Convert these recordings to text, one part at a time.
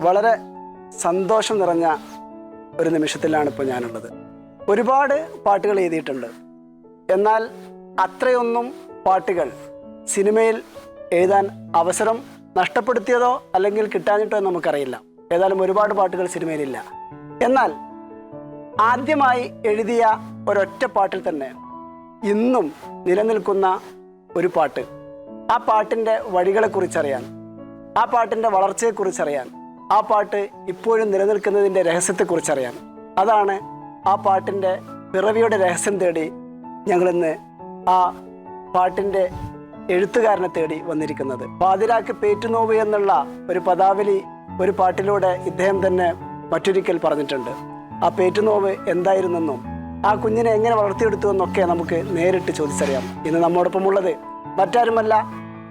വളരെ സന്തോഷം നിറഞ്ഞ ഒരു നിമിഷത്തിലാണ് ഇപ്പോൾ ഞാനുള്ളത്. ഒരുപാട് പാട്ടുകൾ എഴുതിയിട്ടുണ്ട്. എന്നാൽ അത്രയൊന്നും പാട്ടുകൾ സിനിമയിൽ എഴുതാൻ അവസരം നഷ്ടപ്പെടുത്തിയതോ അല്ലെങ്കിൽ കിട്ടാഞ്ഞിട്ടോ എന്ന് നമുക്കറിയില്ല. ഏതായാലും ഒരുപാട് പാട്ടുകൾ സിനിമയിലില്ല. എന്നാൽ ആദ്യമായി എഴുതിയ ഒരൊറ്റ പാട്ടിൽ തന്നെ ഇന്നും നിലനിൽക്കുന്ന ഒരു പാട്ട്. ആ പാട്ടിന്റെ വഴികളെക്കുറിച്ചറിയാൻ ആ പാട്ടിന്റെ വളർച്ചയെക്കുറിച്ചറിയാൻ ആ പാട്ട് ഇപ്പോഴും നിലനിൽക്കുന്നതിന്റെ രഹസ്യത്തെക്കുറിച്ചറിയാം. അതാണ് ആ പാട്ടിന്റെ പിറവിയുടെ രഹസ്യം തേടി ഞങ്ങളിന്ന് ആ പാട്ടിന്റെ എഴുത്തുകാരനെ തേടി വന്നിരിക്കുന്നത്. പാതിരാക്ക് പേറ്റുനോവ് എന്നുള്ള ഒരു പദാവലി ഒരു പാട്ടിലൂടെ ഇദ്ദേഹം തന്നെ മറ്റൊരിക്കൽ പറഞ്ഞിട്ടുണ്ട്. ആ പേറ്റുനോവ് എന്തായിരുന്നെന്നും ആ കുഞ്ഞിനെ എങ്ങനെ വളർത്തിയെടുത്തു എന്നൊക്കെ നമുക്ക് നേരിട്ട് ചോദിച്ചറിയാം. ഇന്ന് നമ്മോടൊപ്പം ഉള്ളത് മറ്റാരുമല്ല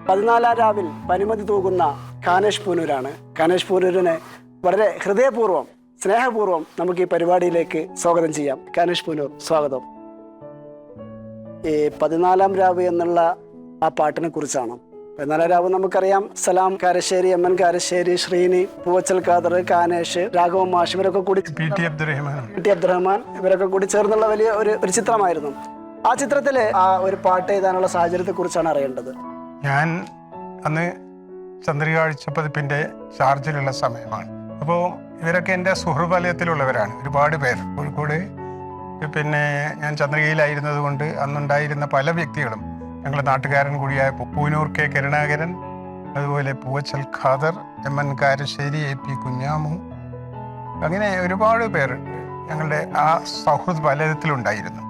പതിനാലാം രാവിൽ പനിമതി തൂകുന്ന കാനേഷ് പൂനൂരാണ്. കാനേഷ് പൂനൂരിനെ വളരെ ഹൃദയപൂർവം സ്നേഹപൂർവം നമുക്ക് ഈ പരിപാടിയിലേക്ക് സ്വാഗതം ചെയ്യാം. കാനേഷ് പൂനൂർ സ്വാഗതം. ഈ പതിനാലാം രാവ് എന്നുള്ള ആ പാട്ടിനെ കുറിച്ചാണ്. പതിനാലാം രാവ് നമുക്കറിയാം. സലാം കാരശ്ശേരി എം എൻ കാരശ്ശേരി ശ്രീനി പൂവച്ചൽ ഖാദർ കാനേഷ് രാഘവൻ മാഷ് ഇവരൊക്കെ കൂടി P. T. Abdurahman T. Abdurahman ഇവരൊക്കെ കൂടി ചേർന്നുള്ള വലിയ ഒരു ഒരു ചിത്രമായിരുന്നു. ആ ചിത്രത്തിൽ ആ ഒരു പാട്ട് എഴുതാനുള്ള സാഹചര്യത്തെ കുറിച്ചാണ് അറിയേണ്ടത്. ഞാൻ അന്ന് ചന്ദ്രിക പതിപ്പിന്റെ ചാർജിലുള്ള സമയമാണ്. അപ്പോൾ ഇവരൊക്കെ എന്റെ സുഹൃവലയത്തിലുള്ളവരാണ് ഒരുപാട് പേർ. കോഴിക്കോട് പിന്നെ ഞാൻ ചന്ദ്രികയിലായിരുന്നത് കൊണ്ട് അന്നുണ്ടായിരുന്ന പല വ്യക്തികളും ഞങ്ങളുടെ നാട്ടുകാരൻ കൂടിയായ പൂനൂർ കെ കരുണാകരൻ അതുപോലെ Poovachal Khader M N Karassery A P Kunhamu അങ്ങനെ ഒരുപാട് പേർ ഞങ്ങളുടെ ആ സൗഹൃദ വലയത്തിലുണ്ടായിരുന്നു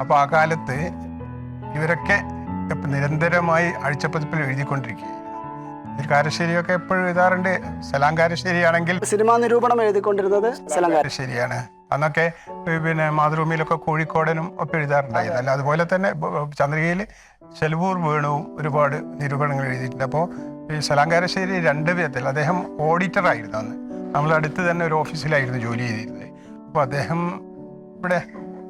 അപ്പോൾ ആ കാലത്ത് ഇവരൊക്കെ നിരന്തരമായി അഴിച്ചപ്പതിപ്പിൽ എഴുതിക്കൊണ്ടിരിക്കുകയും കാരശ്ശേരിയൊക്കെ എപ്പോഴും എഴുതാറുണ്ട്. സലാം കാരശ്ശേരി ആണെങ്കിൽ സിനിമാ നിരൂപണം എഴുതിക്കൊണ്ടിരുന്നത് സലാം കാരശ്ശേരിയാണ്. അന്നൊക്കെ പിന്നെ മാതൃഭൂമിയിലൊക്കെ കോഴിക്കോടനും ഒക്കെ എഴുതാറുണ്ടായിരുന്നു. അല്ല അതുപോലെ തന്നെ ചന്ദ്രികയിൽ ചെലവൂർ വേണുവും ഒരുപാട് നിരൂപണങ്ങൾ എഴുതിയിട്ടുണ്ട്. അപ്പോൾ ഈ സലാങ്കാരശ്ശേരി രണ്ട് വിധത്തിൽ അദ്ദേഹം ഓഡിറ്ററായിരുന്നു അന്ന്. നമ്മൾ അടുത്ത് തന്നെ ഒരു ഓഫീസിലായിരുന്നു ജോലി ചെയ്തിരുന്നത്. അപ്പോൾ അദ്ദേഹം ഇവിടെ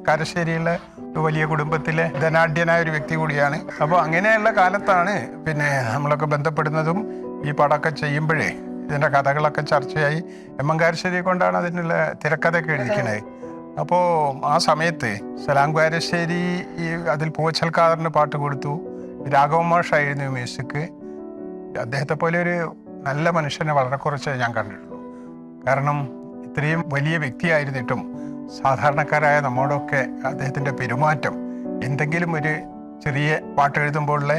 കാരശ്ശേരിയിലെ ഒരു വലിയ കുടുംബത്തിലെ ധനാഢ്യനായ ഒരു വ്യക്തി കൂടിയാണ്. അപ്പോൾ അങ്ങനെയുള്ള കാലത്താണ് പിന്നെ നമ്മളൊക്കെ ബന്ധപ്പെടുന്നതും ഈ പടമൊക്കെ ചെയ്യുമ്പോഴേ ഇതിന്റെ കഥകളൊക്കെ ചർച്ചയായി. എം എം കാരശ്ശേരിയെ കൊണ്ടാണ് അതിനുള്ള തിരക്കഥയൊക്കെ എഴുതിക്കണേ അപ്പോൾ ആ സമയത്ത് സലാങ്കാരശ്ശേരി ഈ അതിൽ പൂവച്ചൽ പാട്ട് കൊടുത്തു. രാഘവ മാഷായിരുന്നു മ്യൂസിക്. അദ്ദേഹത്തെ പോലെ ഒരു നല്ല മനുഷ്യനെ വളരെ കുറച്ച് ഞാൻ കണ്ടിട്ടുള്ളൂ. കാരണം ഇത്രയും വലിയ വ്യക്തിയായിരുന്നിട്ടും സാധാരണക്കാരായ നമ്മോടൊക്കെ അദ്ദേഹത്തിന്റെ പെരുമാറ്റം എന്തെങ്കിലും ഒരു ചെറിയ പാട്ട് എഴുതുമ്പോഴുള്ള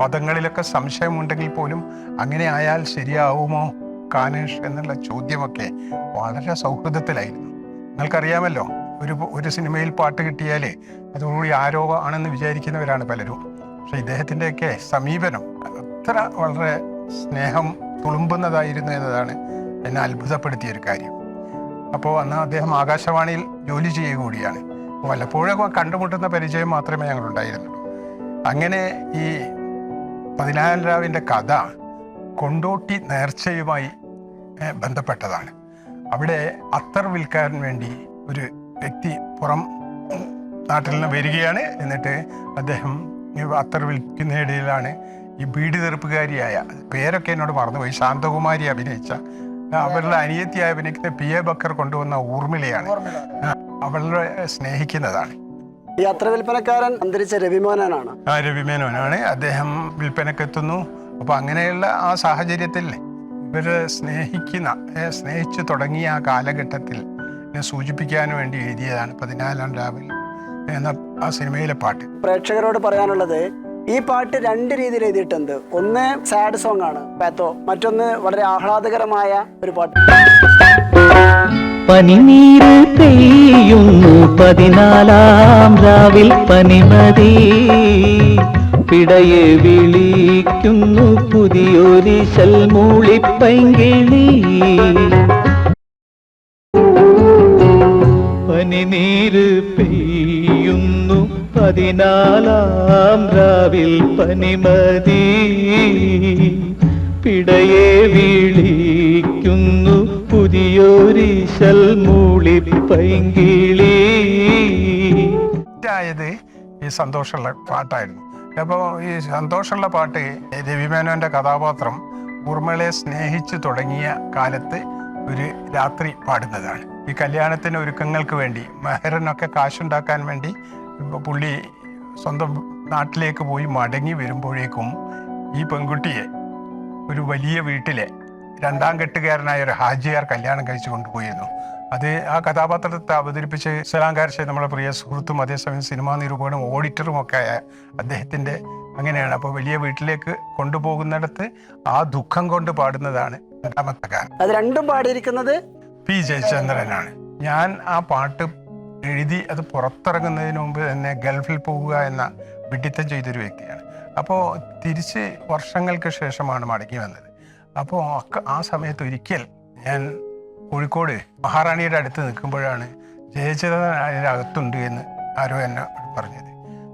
പദങ്ങളിലൊക്കെ സംശയമുണ്ടെങ്കിൽ പോലും അങ്ങനെ ആയാൽ ശരിയാവുമോ? കാനേഷ് എന്നുള്ള ചോദ്യമൊക്കെ വളരെ സൗഹൃദത്തിലായിരുന്നു. നിങ്ങൾക്കറിയാമല്ലോ ഒരു ഒരു സിനിമയിൽ പാട്ട് കിട്ടിയാൽ അതോടുകൂടി ആരോ ആണെന്ന് വിചാരിക്കുന്നവരാണ് പലരും. പക്ഷെ ഇദ്ദേഹത്തിന്റെയൊക്കെ സമീപനം അത്ര വളരെ സ്നേഹം തുളുമ്പുന്നതായിരുന്നു എന്നതാണ് എന്നെ അത്ഭുതപ്പെടുത്തിയ ഒരു കാര്യം. അപ്പോൾ അന്ന് അദ്ദേഹം ആകാശവാണിയിൽ ജോലി ചെയ്യുക കൂടിയാണ്. വല്ലപ്പോഴൊക്കെ കണ്ടുമുട്ടുന്ന പരിചയം മാത്രമേ ഞങ്ങളുണ്ടായിരുന്നുള്ളൂ. അങ്ങനെ ഈ പതിനാലാം രാവിന്റെ കഥ കൊണ്ടോട്ടി നേർച്ചയുമായി ബന്ധപ്പെട്ടതാണ്. അവിടെ അത്തർ വിൽക്കാൻ വേണ്ടി ഒരു വ്യക്തി പുറം നാട്ടിൽ നിന്ന് വരികയാണ്. എന്നിട്ട് അദ്ദേഹം അത്തർ വിൽക്കുന്നതിടയിലാണ് ഈ ബീഡി തെറുപ്പുകാരിയായ പേരൊക്കെ എന്നോട് മറന്നുപോയി ശാന്തകുമാരി അഭിനയിച്ച അവരുടെ അനിയത്തിയായ അഭിനയിക്കുന്ന പി എ ബക്കർ കൊണ്ടുവന്ന ഊർമിളയാണ്. അവളെ സ്നേഹിക്കുന്നതാണ്. ഈ അത്ര വിൽപ്പനക്കാരൻ അന്തരിച്ച രവിമോനാണ് ആ രവിമേനോനാണ്. അദ്ദേഹം വിൽപ്പനക്കെത്തുന്നു അപ്പൊ അങ്ങനെയുള്ള ആ സാഹചര്യത്തിൽ ഇവർ സ്നേഹിക്കുന്ന ഏ, സ്നേഹിച്ചു തുടങ്ങിയ ആ കാലഘട്ടത്തിൽ എന്നെ സൂചിപ്പിക്കാൻ വേണ്ടി എഴുതിയതാണ് പതിനാലാം രാവിൽ എന്ന ആ സിനിമയിലെ പാട്ട്. പ്രേക്ഷകരോട് പറയാനുള്ളത് ഈ പാട്ട് രണ്ട് രീതിയിൽ എഴുതിയിട്ടുണ്ട്. ഒന്ന് സാഡ് സോങ് ആണ് പാത്തോ മറ്റൊന്ന് വളരെ ആഹ്ലാദകരമായ ഒരു പാട്ട്. പനിനീര് പെയ്യുന്നു. പതിനാലാം രാവിൽ പനിമതി. പിടയെ വിളിക്കുന്നു പുതിയൊരു ശൽമൂളിപ്പൈങ്കിളി പനിനീര് പെയ്യുന്നു. പതിനാലാം രാവിൽ പനിമതി. പിടയെ വിളിക്കുന്നു മൂളിപ്പൈങ്കിളി ആയത് ഈ സന്തോഷമുള്ള പാട്ടായിരുന്നു. അപ്പോൾ ഈ സന്തോഷമുള്ള പാട്ട് രവിമേനോന്റെ കഥാപാത്രം ഉർമ്മളെ സ്നേഹിച്ചു തുടങ്ങിയ കാലത്ത് ഒരു രാത്രി പാടുന്നതാണ്. ഈ കല്യാണത്തിന് ഒരുക്കങ്ങൾക്ക് വേണ്ടി മെഹറിനൊക്കെ കാശുണ്ടാക്കാൻ വേണ്ടി പുള്ളി സ്വന്തം നാട്ടിലേക്ക് പോയി മടങ്ങി വരുമ്പോഴേക്കും ഈ പെൺകുട്ടിയെ ഒരു വലിയ വീട്ടിലെ രണ്ടാം കെട്ടുകാരനായ ഒരു ഹാജിയാർ കല്യാണം കഴിച്ചു കൊണ്ടുപോയിരുന്നു. അത് ആ കഥാപാത്രത്തെ അവതരിപ്പിച്ച് സലാംകാർശ നമ്മുടെ പ്രിയ സുഹൃത്തും അതേസമയം സിനിമാ നിരൂപകനും ഓഡിറ്ററും ഒക്കെ ആയ അദ്ദേഹത്തിന്റെ അങ്ങനെയാണ്. അപ്പോൾ വലിയ വീട്ടിലേക്ക് കൊണ്ടുപോകുന്നിടത്ത് ആ ദുഃഖം കൊണ്ട് പാടുന്നതാണ് രണ്ടാമത്തെ ഗാനം. അത് രണ്ടും പാടിയിരിക്കുന്നത് പി ജയചന്ദ്രനാണ്. ഞാൻ ആ പാട്ട് എഴുതി അത് പുറത്തിറങ്ങുന്നതിന് മുമ്പ് തന്നെ ഗൾഫിൽ പോവുക എന്ന വിഡിത്തം ചെയ്തൊരു വ്യക്തിയാണ്. അപ്പോൾ തിരിച്ച് വർഷങ്ങൾക്ക് ശേഷമാണ് മടങ്ങി വന്നത്. അപ്പോൾ ആ സമയത്ത് ഒരിക്കൽ ഞാൻ കോഴിക്കോട് മഹാറാണിയുടെ അടുത്ത് നിൽക്കുമ്പോഴാണ് ജയചന്ദ്രൻ അതിനകത്തുണ്ട് എന്ന് ആരോ എന്നെ പറഞ്ഞത്.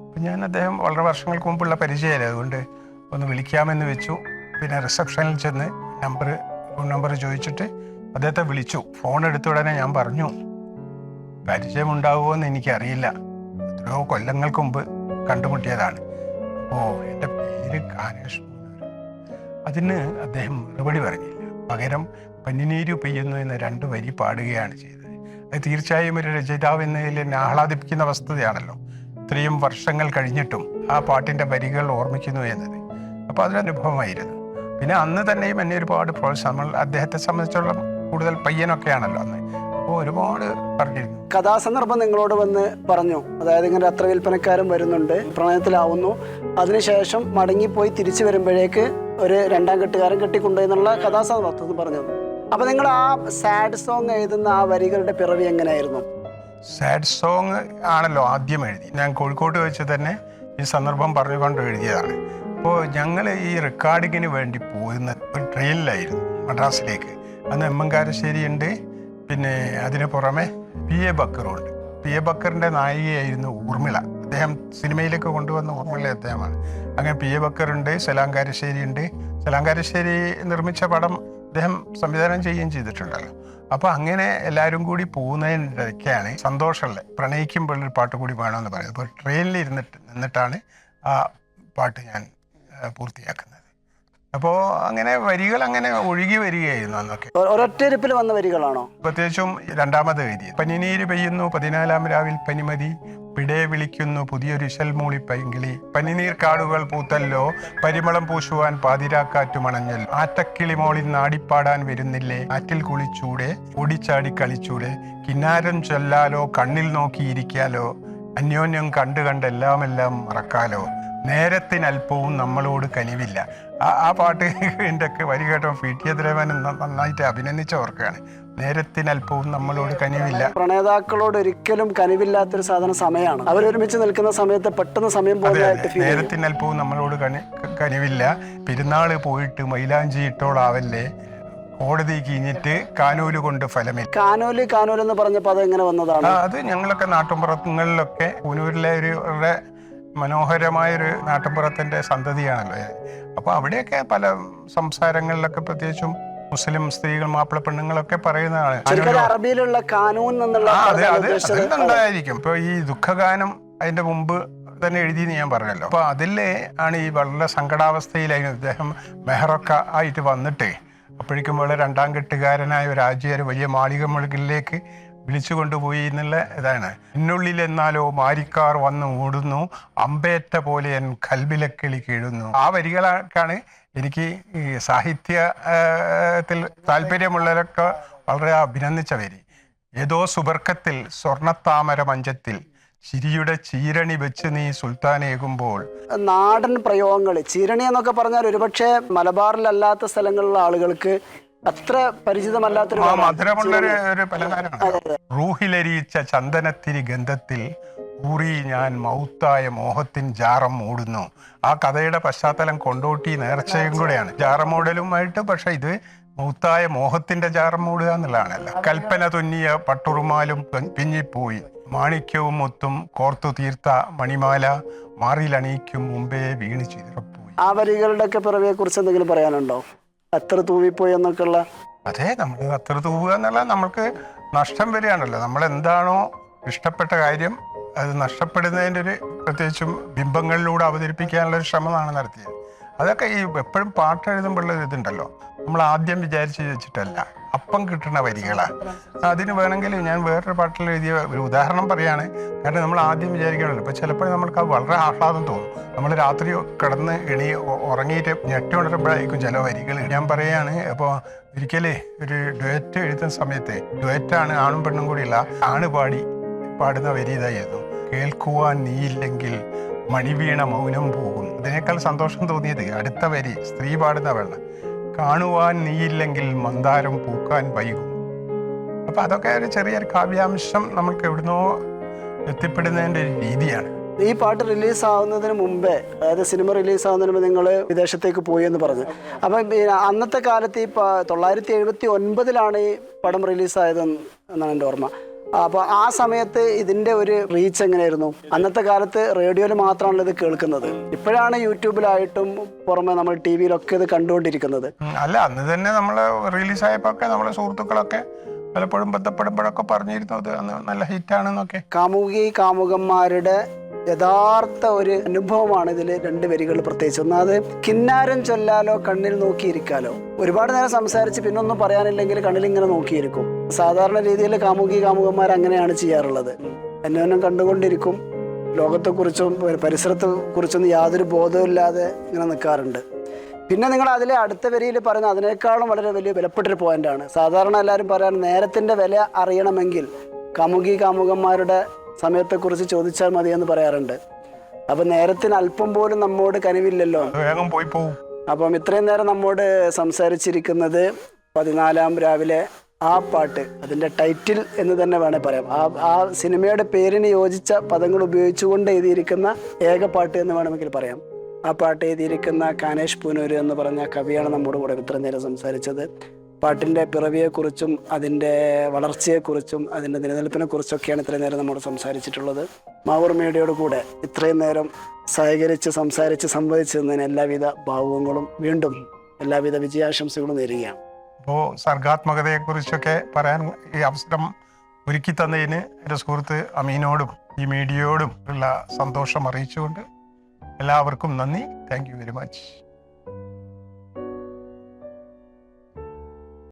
അപ്പം ഞാൻ അദ്ദേഹം വളരെ വർഷങ്ങൾക്ക് മുമ്പുള്ള പരിചയമല്ല അതുകൊണ്ട് ഒന്ന് വിളിക്കാമെന്ന് വെച്ചു. പിന്നെ റിസപ്ഷനിൽ ചെന്ന് നമ്പർ ഫോൺ നമ്പർ ചോദിച്ചിട്ട് അദ്ദേഹത്തെ വിളിച്ചു. ഫോൺ എടുത്ത ഉടനെ ഞാൻ പറഞ്ഞു പരിചയമുണ്ടാവുമോ എന്ന് എനിക്കറിയില്ല. എത്രയോ കൊല്ലങ്ങൾക്ക് മുമ്പ് കണ്ടുമുട്ടിയതാണ്. ഓ എന്റെ പേര് കാനേഷ്. അതിന് അദ്ദേഹം മറുപടി പറഞ്ഞില്ല. പകരം പന്നിനീരു പെയ്യുന്നു എന്ന രണ്ട് വരി പാടുകയാണ് ചെയ്തത്. അത് തീർച്ചയായും ഒരു രചയിതാവ് എന്ന നിലയിൽ എന്നെ ആഹ്ലാദിപ്പിക്കുന്ന വസ്തുതയാണല്ലോ. ഇത്രയും വർഷങ്ങൾ കഴിഞ്ഞിട്ടും ആ പാട്ടിന്റെ വരികൾ ഓർമ്മിക്കുന്നു എന്നത്. അപ്പോൾ അതൊരനുഭവമായിരുന്നു പിന്നെ അന്ന് തന്നെയും എന്നെ ഒരുപാട് പ്രോത്സാഹം അദ്ദേഹത്തെ സംബന്ധിച്ചുള്ള കൂടുതൽ പയ്യനൊക്കെയാണല്ലോ അന്ന്. അപ്പോൾ ഒരുപാട് പറഞ്ഞിരുന്നു. കഥാസന്ദർഭം നിങ്ങളോട് വന്ന് പറഞ്ഞു. അതായത് ഇങ്ങനെ അത്ര വിൽപ്പനക്കാരൻ വരുന്നുണ്ട് പ്രണയത്തിലാവുന്നു. അതിനുശേഷം മടങ്ങിപ്പോയി തിരിച്ചു വരുമ്പോഴേക്ക് ഒരു രണ്ടാം കെട്ടുകാരൻ കെട്ടിക്കൊണ്ടുപോയി എന്നുള്ള കഥാസന്ദർഭം പറഞ്ഞത് അപ്പൊ നിങ്ങൾ ആ സാഡ് സോങ് എഴുതുന്ന ആ വരികളുടെ പിറവി എങ്ങനെയായിരുന്നു? സാഡ് സോങ് ആണല്ലോ ആദ്യം എഴുതി. ഞാൻ കോഴിക്കോട്ട് വെച്ച് തന്നെ ഈ സന്ദർഭം പറഞ്ഞുകൊണ്ട് എഴുതിയതാണ്. അപ്പോൾ ഞങ്ങൾ ഈ റെക്കോർഡിങ്ങിന് വേണ്ടി പോയിരുന്ന ഒരു ട്രെയിനിലായിരുന്നു മദ്രാസിലേക്ക്. അന്ന് എം എം കാരശ്ശേരി ഉണ്ട്. പിന്നെ അതിന് പുറമെ പി എ ബക്കറുണ്ട് പി എ ബക്കറിന്റെ നായികയായിരുന്നു ഊർമിള. അദ്ദേഹം സിനിമയിലേക്ക് കൊണ്ടുവന്ന ഊർമിള അദ്ദേഹമാണ്. അങ്ങനെ പി എ ബക്കറുണ്ട് സലാങ്കാരശ്ശേരി ഉണ്ട്. സലാങ്കാരശ്ശേരി നിർമ്മിച്ച പടം അദ്ദേഹം സംവിധാനം ചെയ്യുകയും ചെയ്തിട്ടുണ്ടല്ലോ. അപ്പോൾ അങ്ങനെ എല്ലാവരും കൂടി പോകുന്നതിനിടയ്ക്കാണ് സന്തോഷമുള്ള പ്രണയിക്കുമ്പോൾ ഒരു പാട്ട് കൂടി വേണമെന്ന് പറയുന്നത്. അപ്പോൾ ട്രെയിനിൽ ഇരുന്നിട്ട് നിന്നിട്ടാണ് ആ പാട്ട് ഞാൻ പൂർത്തിയാക്കുന്നത്. അപ്പോൾ അങ്ങനെ വരികൾ അങ്ങനെ ഒഴുകി വരികയായിരുന്നു അന്നൊക്കെ. ഒരൊറ്റരിപ്പിൽ വന്ന വരികളാണോ? പ്രത്യേകിച്ചും രണ്ടാമത് എഴുതി പനിനീര് പെയ്യുന്നു പതിനാലാം രാവിൽ പനിമതി പിടയെ വിളിക്കുന്നു പുതിയൊരു ഇശൽമൂളി പൈങ്കിളി. പനിനീർ കാടുകൾ പൂത്തല്ലോ പരിമളം പൂശുവാൻ പാതിരാക്കാറ്റു മണഞ്ഞൽ ആറ്റക്കിളി മോളിൽ നാടിപ്പാടാൻ വരുന്നില്ലേ? ആറ്റിൽ കുളിച്ചൂടെ ഓടിച്ചാടി കളിച്ചൂടെ. കിന്നാരം ചൊല്ലാലോ കണ്ണിൽ നോക്കിയിരിക്കാലോ. അന്യോന്യം കണ്ടു കണ്ടെല്ലാം എല്ലാം മറക്കാലോ. നേരത്തിനല്പവും നമ്മളോട് കനിവില്ല. ആ പാട്ട് എന്റെ വരി കേട്ടോ പി ടി എതിരവൻ നന്നായിട്ട് അഭിനന്ദിച്ച ഓർക്കുകയാണ് നേരത്തിനല്പവും നമ്മളോട് കനിവില്ല. പ്രണേതാക്കളോട് ഒരിക്കലും കനിവില്ലാത്തൊരു സാധനം സമയമാണ്. അവരൊരുമിച്ച് നിൽക്കുന്ന സമയത്ത് പെട്ടെന്ന് സമയം നേരത്തിനല്പവും നമ്മളോട് കനി കനിവില്ല. പെരുന്നാൾ പോയിട്ട് മൈലാഞ്ചി ഇട്ടോളാവല്ലേ? കോടതി കീഞ്ഞിട്ട് കാനൂൽ കൊണ്ട് ഫലമില്ല. കാനൂൽ കാനൂൽ എന്ന് പറഞ്ഞപ്പോൾ അത് എങ്ങനെ വന്നതാണ്? അത് ഞങ്ങളൊക്കെ നാട്ടുമ്പുറങ്ങളിലൊക്കെ കൂനൂരിലെ ഒരു മനോഹരമായൊരു നാട്ടുമ്പുറത്തിന്റെ സന്തതിയാണല്ലോ. അപ്പോൾ അപ്പൊ അവിടെയൊക്കെ പല സംസാരങ്ങളിലൊക്കെ പ്രത്യേകിച്ചും മുസ്ലിം സ്ത്രീകൾ മാപ്പിള പെണ്ണുങ്ങളൊക്കെ പറയുന്നതാണ്. അറബിയിലുള്ള കാനൂൻ എന്നുള്ള അതെ അത്. അതുണ്ടായിരിക്കും ഇപ്പൊ ഈ ദുഃഖഗാനം അതിന്റെ മുമ്പ് തന്നെ എഴുതിയെന്ന് ഞാൻ പറഞ്ഞല്ലോ. അപ്പൊ അതിലെ ആണ് ഈ വളരെ സങ്കടാവസ്ഥയിലായിരുന്നു അദ്ദേഹം മെഹറൊക്കെ ആയിട്ട് വന്നിട്ടേ. അപ്പോഴേക്കും വളരെ രണ്ടാം കെട്ടുകാരനായ ഒരു വലിയ മാളിക മുഴുകിലേക്ക് വിളിച്ചു കൊണ്ടുപോയി എന്നുള്ള ഇതാണ്. എന്നുള്ളിൽ എന്നാലോ മാരിക്കാർ വന്ന് ഓടുന്നു അമ്പേറ്റ പോലെ എൻ കൽബിലക്കിളി കീഴുന്നു. ആ വരികളാണ് എനിക്ക് ഈ സാഹിത്യത്തിൽ താല്പര്യമുള്ളവരൊക്കെ വളരെ അഭിനന്ദിച്ച വരി. ഏതോ സുബർക്കത്തിൽ സ്വർണത്താമര മഞ്ചത്തിൽ ചിരിയുടെ ചീരണി വെച്ച് നീ സുൽത്താനേകുമ്പോൾ നാടൻ പ്രയോഗങ്ങൾ ചീരണി എന്നൊക്കെ പറഞ്ഞാൽ ഒരുപക്ഷെ മലബാറിലല്ലാത്ത സ്ഥലങ്ങളിലുള്ള ആളുകൾക്ക് അത്ര പരിചിതമല്ലാത്തൊരു. ഒരു പലഹാരമാണ്. റൂഹിലരിയിച്ച ചന്ദനത്തിരി ഗന്ധത്തിൽ ഊറി ഞാൻ മൗത്തായ മോഹത്തിൻ ജാറം മൂടുന്നു. ആ കഥയുടെ പശ്ചാത്തലം കൊണ്ടോട്ടി നേർച്ചയും കൂടെയാണ്. ജാറം മൂടലുമായിട്ട് പക്ഷെ ഇത് മൗത്തായ മോഹത്തിന്റെ ജാറം മൂടുക എന്നുള്ളതാണല്ലോ. കൽപ്പന തുന്നിയ പട്ടുറുമാലും പിഞ്ഞിപ്പോയി മാണിക്യവും മുത്തും കോർത്തു തീർത്ത മണിമാല മാറിലണിയിക്കും മുമ്പേ വീണ് ചിതറപ്പോയി. ആ വരികളുടെ ഒക്കെ പിറവിയെ കുറിച്ച് എന്തെങ്കിലും പറയാനുണ്ടോ? എത്ര തൂവിപ്പോയി എന്നൊക്കെയുള്ള അതെ നമ്മൾ അത്ര തൂവുക എന്നുള്ള നമ്മൾക്ക് നഷ്ടം വരികയാണല്ലോ. നമ്മൾ എന്താണോ ഇഷ്ടപ്പെട്ട കാര്യം അത് നഷ്ടപ്പെടുന്നതിന്റെ ഒരു പ്രത്യേകിച്ചും ബിംബങ്ങളിലൂടെ അവതരിപ്പിക്കാനുള്ള ഒരു ശ്രമമാണ് നടത്തിയത്. അതൊക്കെ ഈ എപ്പോഴും പാട്ട് ഒരു ഇതുണ്ടല്ലോ. നമ്മൾ ആദ്യം വിചാരിച്ച് വെച്ചിട്ടല്ല. അപ്പം കിട്ടുന്ന വരികളാണ് അതിന് വേണമെങ്കിൽ ഞാൻ വേറൊരു പാട്ടിൽ എഴുതിയ ഒരു ഉദാഹരണം പറയാണ്. കാരണം നമ്മൾ ആദ്യം വിചാരിക്കണമല്ലോ ഇപ്പം ചിലപ്പോൾ നമ്മൾക്ക് വളരെ ആഹ്ലാദം തോന്നും. നമ്മൾ രാത്രി കിടന്ന് എണി ഉറങ്ങിയിട്ട് ഞെട്ടി ഉണരുമ്പോഴായിരിക്കും ചില വരികൾ ഞാൻ പറയാണ്. അപ്പോൾ ഒരിക്കലേ ഒരു ഡുവറ്റ് എഴുതുന്ന സമയത്ത് ഡുവറ്റാണ് ആണും പെണ്ണും കൂടിയുള്ള ആണ് പാടി പാടുന്ന വരി ഇതായിരുന്നു. കേൾക്കുവാൻ നീയില്ലെങ്കിൽ മണിവീണ മൗനം പോകും അതിനേക്കാൾ സന്തോഷം തോന്നിയത് അടുത്ത വരി സ്ത്രീ പാടുന്ന വെള്ളം കാണുവാൻ നീയില്ലെങ്കിൽ മന്ദാരം പൂക്കാൻ വൈകും. അപ്പൊ അതൊക്കെ ഒരു ചെറിയൊരു കാവ്യാംശം നമുക്ക് എവിടുന്നോ എത്തിപ്പെടുന്നതിന്റെ ഒരു രീതിയാണ്. ഈ പാട്ട് റിലീസ് ആവുന്നതിന് മുമ്പേ അതായത് സിനിമ റിലീസ് ആവുന്നതിന് മുമ്പ് നിങ്ങൾ വിദേശത്തേക്ക് പോയി എന്ന് പറഞ്ഞു. അപ്പം അന്നത്തെ കാലത്ത് ഈ തൊള്ളായിരത്തി എഴുപത്തി ഒൻപതിലാണ് ഈ പടം റിലീസായത് എന്നാണ് എന്റെ ഓർമ്മ. അപ്പോൾ ആ സമയത്ത് ഇതിന്റെ ഒരു റീച്ച് എങ്ങനെയായിരുന്നു? അന്നത്തെ കാലത്ത് റേഡിയോയിൽ മാത്രമാണല്ലോ ഇത് കേൾക്കുന്നത്. ഇപ്പോഴാണ് യൂട്യൂബിലായിട്ടും പുറമെ നമ്മൾ ടി വിയിലൊക്കെ ഇത് കണ്ടുകൊണ്ടിരിക്കുന്നത്. അല്ല അന്ന് തന്നെ നമ്മൾ റിലീസായപ്പോ ഒക്കെ നമ്മളെ സുഹൃത്തുക്കളൊക്കെ പലപ്പോഴും ബന്ധപ്പെടുമ്പോഴൊക്കെ പറഞ്ഞിരുന്നു അത് അന്ന് നല്ല ഹിറ്റാണെന്നൊക്കെ കാമുകി കാമുകന്മാരുടെ യഥാർത്ഥ ഒരു അനുഭവമാണ് ഇതിൽ രണ്ട് വരികൾ പ്രത്യേകിച്ച്. ഒന്നാമത് കിന്നാരം ചൊല്ലാലോ കണ്ണിൽ നോക്കിയിരിക്കാലോ. ഒരുപാട് നേരം സംസാരിച്ച് പിന്നൊന്നും പറയാനില്ലെങ്കിൽ കണ്ണിൽ ഇങ്ങനെ നോക്കിയിരിക്കും. സാധാരണ രീതിയിൽ കാമുകി കാമുകന്മാർ അങ്ങനെയാണ് ചെയ്യാറുള്ളത്. അന്യോന്യം കണ്ടുകൊണ്ടിരിക്കും. ലോകത്തെക്കുറിച്ചും പരിസരത്തെ കുറിച്ചൊന്നും യാതൊരു ബോധവുമില്ലാതെ ഇങ്ങനെ നിൽക്കാറുണ്ട്. പിന്നെ നിങ്ങൾ അതിലെ അടുത്ത വരിയിൽ പറയുന്ന അതിനേക്കാളും വളരെ വലിയ വിലപ്പെട്ടൊരു പോയിന്റാണ്. സാധാരണ എല്ലാവരും പറയാൻ നേരത്തിന്റെ വില അറിയണമെങ്കിൽ കാമുകി കാമുകന്മാരുടെ സമയത്തെക്കുറിച്ച് ചോദിച്ചാൽ മതി എന്ന് പറയാറുണ്ട്. അപ്പം നേരത്തിന് അല്പം പോലും നമ്മോട് കനിവില്ലല്ലോ. വേഗം പോയി പോകും അപ്പം ഇത്രയും നേരം നമ്മോട് സംസാരിച്ചിരിക്കുന്നത് പതിനാലാം രാവിലെ ആ പാട്ട് അതിന്റെ ടൈറ്റിൽ എന്ന് തന്നെ വേണേൽ പറയാം. ആ ആ സിനിമയുടെ പേരിന് യോജിച്ച പദങ്ങൾ ഉപയോഗിച്ചുകൊണ്ട് എഴുതിയിരിക്കുന്ന ഏക പാട്ട് എന്ന് വേണമെങ്കിൽ പറയാം. ആ പാട്ട് എഴുതിയിരിക്കുന്ന കാനേഷ് പൂനൂര് എന്ന് പറഞ്ഞ കവിയാണ് നമ്മുടെ കൂടെ ഇത്രയും നേരം സംസാരിച്ചത്. പാട്ടിന്റെ പിറവിയെക്കുറിച്ചും അതിന്റെ വളർച്ചയെക്കുറിച്ചും അതിന്റെ നിലനിൽപ്പിനെ കുറിച്ചൊക്കെയാണ് ഇത്രയും നേരം നമ്മോട് സംസാരിച്ചിട്ടുള്ളത്. മാവൂർ മീഡിയയോട് കൂടെ ഇത്രയും നേരം സഹകരിച്ച് സംസാരിച്ച് സംവദിച്ചതിന് എല്ലാവിധ ഭാവുകങ്ങളും വീണ്ടും എല്ലാവിധ വിജയാശംസകളും നേരുകയാണ്. അപ്പോൾ സർഗാത്മകതയെക്കുറിച്ചൊക്കെ പറയാൻ ഈ അവസരം ഒരുക്കി തന്നതിന് എന്റെ സുഹൃത്ത് അമീനോടും ഈ മീഡിയയോടും ഉള്ള സന്തോഷം അറിയിച്ചുകൊണ്ട് എല്ലാവർക്കും നന്ദി. Thank very much.